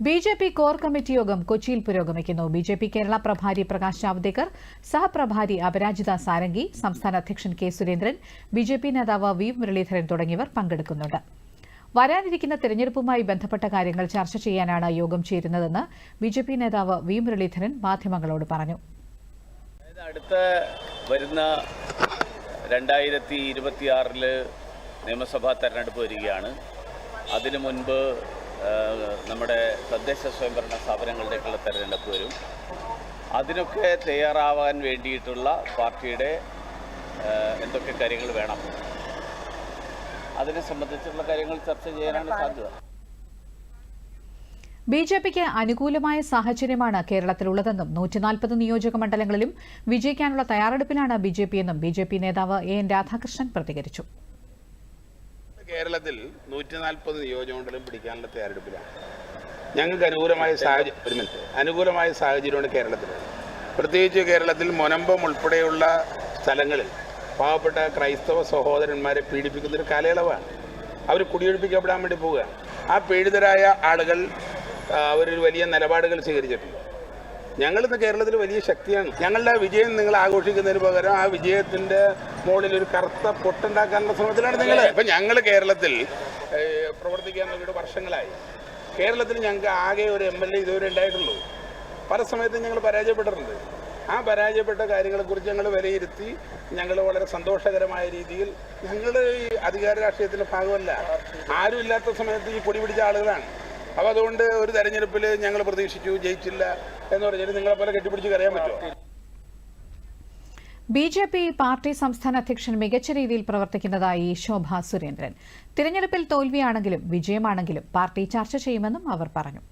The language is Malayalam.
B J P core committee യോഗം കൊച്ചിയിൽ പുരോഗമിക്കുന്നു. ബി ജെ പി കേരള പ്രഭാരി പ്രകാശ് ജാവ്ദേക്കർ സഹപ്രഭാരി അപരാജിത സാരംഗി സംസ്ഥാന അധ്യക്ഷൻ K Surendran B J P നേതാവ് വി മുരളീധരൻ തുടങ്ങിയവർ പങ്കെടുക്കുന്നുണ്ട്. വരാനിരിക്കുന്ന തെരഞ്ഞെടുപ്പുമായി ബന്ധപ്പെട്ട കാര്യങ്ങൾ ചർച്ച ചെയ്യാനാണ് യോഗം ചേരുന്നതെന്ന് ബി ജെ പി നേതാവ് വി മുരളീധരൻ മാധ്യമങ്ങളോട് പറഞ്ഞു. അടുത്ത വരുന്ന നിയമസഭാ തെരഞ്ഞെടുപ്പ് വരികയാണ്. അതിനു മുൻപ് നമ്മുടെ തദ്ദേശ സ്വയംഭരണ സ്ഥാപനങ്ങളുടെയൊക്കെയുള്ള തെരഞ്ഞെടുപ്പ് വരും. അതിനൊക്കെ തയ്യാറാവാൻ വേണ്ടിയിട്ടുള്ള പാർട്ടിയുടെ എന്തൊക്കെ കാര്യങ്ങൾ വേണം? അതിനെ സംബന്ധിച്ചുള്ള കാര്യങ്ങൾ ചർച്ച ചെയ്യാനാണ് സാധ്യത. ബി ജെ പിക്ക് അനുകൂലമായ സാഹചര്യമാണ് കേരളത്തിലുള്ളതെന്നും നൂറ്റിനാൽപ്പത് നിയോജക മണ്ഡലങ്ങളിലും വിജയിക്കാനുള്ള തയ്യാറെടുപ്പിലാണ് ബി ജെ പി എന്നും ബി ജെ പി നേതാവ് എ എൻ രാധാകൃഷ്ണൻ പ്രതികരിച്ചു. കേരളത്തിൽ നൂറ്റി നാൽപ്പത് നിയോജകമണ്ഡലം പിടിക്കാനുള്ള തയ്യാറെടുപ്പിലാണ്. ഞങ്ങൾക്ക് അനുകൂലമായ സാഹചര്യം ഒരു മിനിറ്റ്. അനുകൂലമായ സാഹചര്യമാണ് കേരളത്തിൽ പ്രത്യേകിച്ച് കേരളത്തിൽ മൊനമ്പം ഉൾപ്പെടെയുള്ള സ്ഥലങ്ങളിൽ പാവപ്പെട്ട ക്രൈസ്തവ സഹോദരന്മാരെ പീഡിപ്പിക്കുന്ന ഒരു കാലയളവാണ്. അവർ കുടിയൊഴിപ്പിക്കപ്പെടാൻ വേണ്ടി പോവുക ആ പീഡിതരായ ആളുകൾ അവരൊരു വലിയ നിലപാടുകൾ സ്വീകരിച്ചിട്ടുണ്ട്. ഞങ്ങളിന്ന് കേരളത്തിൽ വലിയ ശക്തിയാണ്. ഞങ്ങളുടെ വിജയം നിങ്ങൾ ആഘോഷിക്കുന്നതിന് പകരം ആ വിജയത്തിന്റെ മുകളിൽ ഒരു കറുത്ത പൊട്ടുണ്ടാക്കാനുള്ള ശ്രമത്തിലാണ് നിങ്ങൾ ഇപ്പം ഞങ്ങൾ കേരളത്തിൽ പ്രവർത്തിക്കാൻ തുടങ്ങിയിട്ട് വർഷങ്ങളായി. കേരളത്തിൽ ഞങ്ങൾക്ക് ആകെ ഒരു എം എൽ എ ഇതുവരെ ഉണ്ടായിട്ടുള്ളൂ. പല സമയത്തും ഞങ്ങൾ പരാജയപ്പെട്ടിട്ടുണ്ട്. ആ പരാജയപ്പെട്ട കാര്യങ്ങളെക്കുറിച്ച് ഞങ്ങൾ വിലയിരുത്തി ഞങ്ങൾ വളരെ സന്തോഷകരമായ രീതിയിൽ ഞങ്ങൾ ഈ അധികാര രാഷ്ട്രീയത്തിന്റെ ഭാഗമല്ല. ആരും ഇല്ലാത്ത സമയത്ത് ഈ പൊടി പിടിച്ച ആളുകളാണ്. അപ്പോൾ അതുകൊണ്ട് ഒരു തെരഞ്ഞെടുപ്പിൽ ഞങ്ങൾ പ്രതീക്ഷിച്ചു ജയിച്ചില്ല എന്ന് പറഞ്ഞാൽ നിങ്ങളെപ്പോലെ കെട്ടിപ്പിടിച്ച് കരയാൻ പറ്റുമോ? ബി ജെ പി പാർട്ടി സംസ്ഥാന അധ്യക്ഷൻ മികച്ച രീതിയിൽ പ്രവർത്തിക്കുന്നതായി ശോഭ സുരേന്ദ്രൻ. തിരഞ്ഞെടുപ്പിൽ തോൽവിയാണെങ്കിലും വിജയമാണെങ്കിലും പാർട്ടി ചർച്ച ചെയ്യുമെന്നും അവർ പറഞ്ഞു.